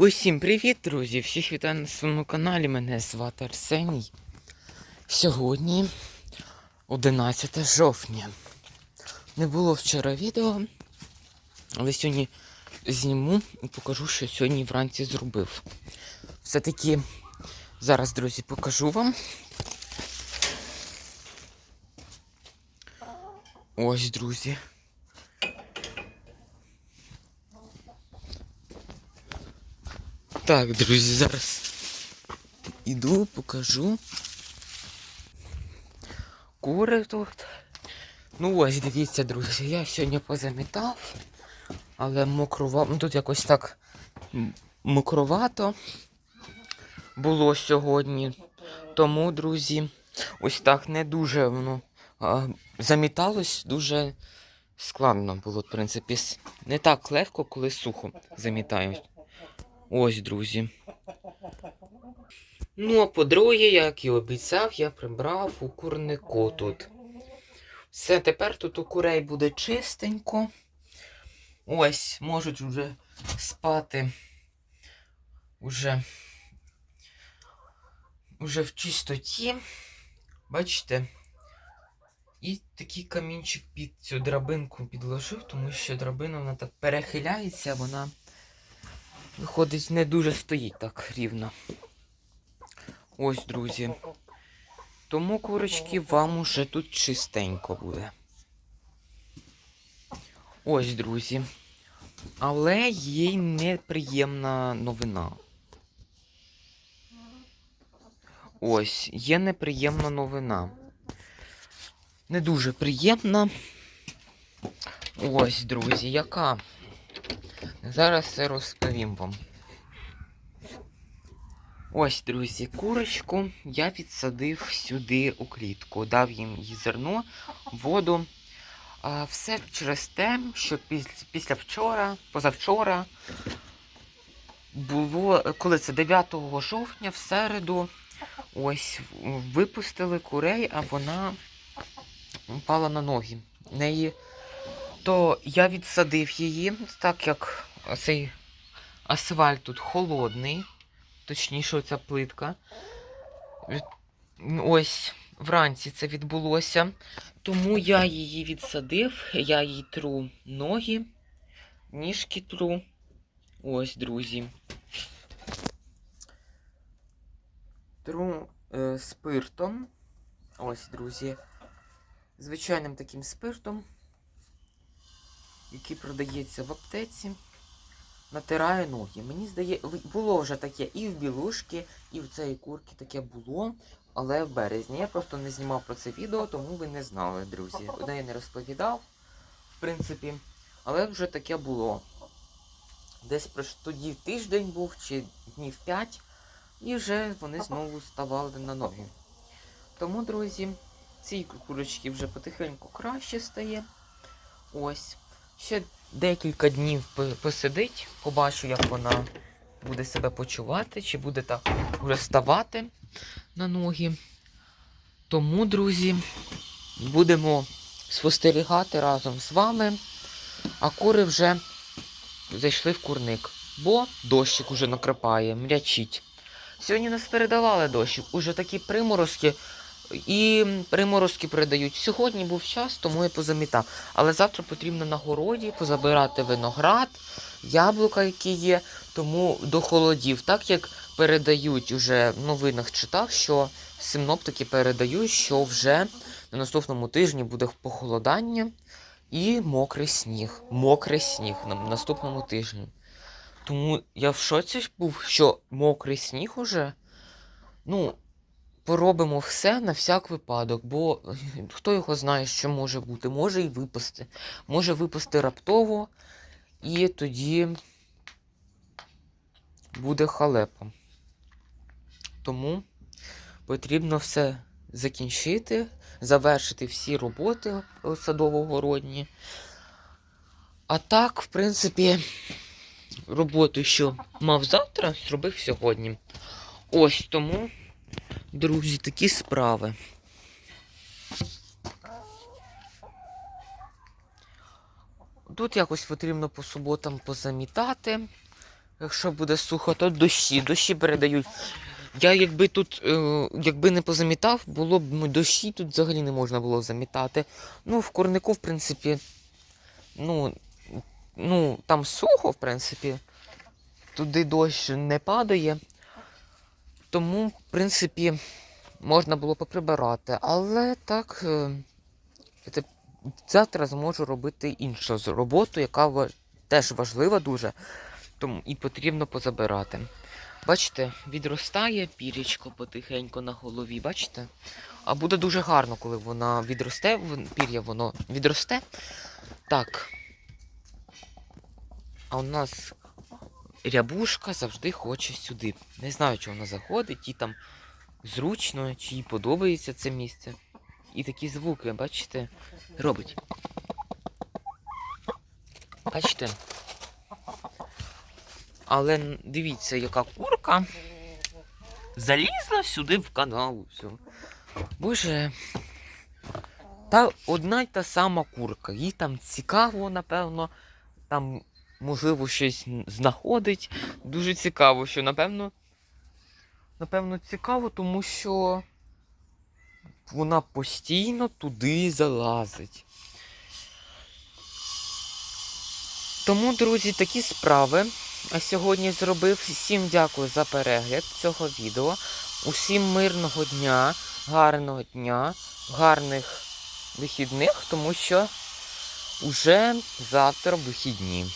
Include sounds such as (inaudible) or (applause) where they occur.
Усім привіт, друзі! Всіх вітаю на своєму каналі. Мене звати Арсеній. Сьогодні 11 жовтня. Не було вчора відео, але сьогодні зніму і покажу, що сьогодні вранці зробив. Все-таки зараз, друзі, покажу вам. Ось, друзі. Так, друзі, зараз іду, покажу. Кури тут. Ну ось, дивіться, друзі, я сьогодні позамітав, але мокрова... ну, тут якось так мокровато було сьогодні. Тому, друзі, ось так не дуже воно заміталось, дуже складно було, в принципі. Не так легко, коли сухо замітають. Ось, друзі. Ну, а по-друге, як і обіцяв, я прибрав у курнику тут. Все, тепер тут у курей буде чистенько. Ось, можуть вже спати. Уже, уже в чистоті. Бачите? І такий камінчик під цю драбинку підложив, тому що драбина вона так перехиляється, вона Виходить, не дуже стоїть так рівно. Ось, друзі. Тому, курочки, вам уже тут чистенько буде. Ось, друзі. Але є й неприємна новина. Ось, є неприємна новина. Не дуже приємна. Ось, друзі, яка? Зараз все розповім вам. Ось, друзі, курочку я відсадив сюди у клітку, дав їм їй зерно, воду. А, все через те, що після вчора, позавчора, було, коли це 9 жовтня, в середу, ось випустили курей, а вона впала на ноги. Неї то я відсадив її, так як цей асфальт тут холодний, точніше, ця плитка. Ось вранці це відбулося. Тому я її відсадив, я їй тру ноги, ніжки тру. Ось, друзі. Тру е, спиртом. Ось, друзі. Звичайним таким спиртом який продається в аптеці, натираю ноги. Мені здається, було вже таке і в білушки, і в цієї курки таке було, але в березні. Я просто не знімав про це відео, тому ви не знали, друзі. (laughs) Одне я не розповідав, в принципі, але вже таке було. Десь тоді тиждень був чи днів 5, і вже вони знову ставали на ноги. Тому, друзі, цій курочці вже потихеньку краще стає. Ось. Ще декілька днів посидить, побачу, як вона буде себе почувати, чи буде так вже ставати на ноги. Тому, друзі, будемо спостерігати разом з вами, а кури вже зайшли в курник, бо дощик уже накрапає, мрячить. Сьогодні нас передавали дощик, уже такі приморозки. І приморозки передають. Сьогодні був час, тому я позамітав. Але завтра потрібно на городі позабирати виноград, яблука, які є, тому до холодів. Так як передають уже в новинах читав, що синоптики передають, що вже на наступному тижні буде похолодання і мокрий сніг. Мокрий сніг на наступному тижні. Тому я в шоці був, що мокрий сніг уже. Ну, поробимо все на всяк випадок, бо (laughs) хто його знає, що може бути. Може і випасти. Може випасти раптово, і тоді буде халепа. Тому потрібно все закінчити, завершити всі роботи садово-городні. А так, в принципі, роботу, що мав завтра, зробив сьогодні. Ось тому. Друзі, такі справи. Тут якось потрібно по суботам позамітати, Якщо буде сухо, то дощі. Дощі передають. Я якби тут, е, якби не позамітав, було б ну, дощі тут взагалі не можна було замітати. Ну, в курнику, в принципі, ну, ну, там сухо, в принципі. Туди дощ не падає. Тому, в принципі, можна було поприбирати. Але так, е, завтра зможу робити іншу роботу, яка теж важлива дуже. Тому і потрібно позабирати. Бачите, відростає пірічко потихеньку на голові, бачите? А буде дуже гарно, коли вона відросте, пір'я воно відросте. Так. А у нас рябушка завжди хоче сюди. Не знаю, чи вона заходить, їй там зручно, чи їй подобається це місце. І такі звуки, бачите, робить. Бачите? Але дивіться, яка курка залізла сюди в канал. Все. Боже. Та одна й та сама курка. Їй там цікаво, напевно. Там, можливо, щось знаходить. Дуже цікаво, що напевно. Напевно, цікаво, тому що вона постійно туди залазить. Тому, друзі, такі справи. А сьогодні зробив. Всім дякую за перегляд цього відео. Усім мирного дня, гарного дня, гарних вихідних, тому що уже завтра вихідні.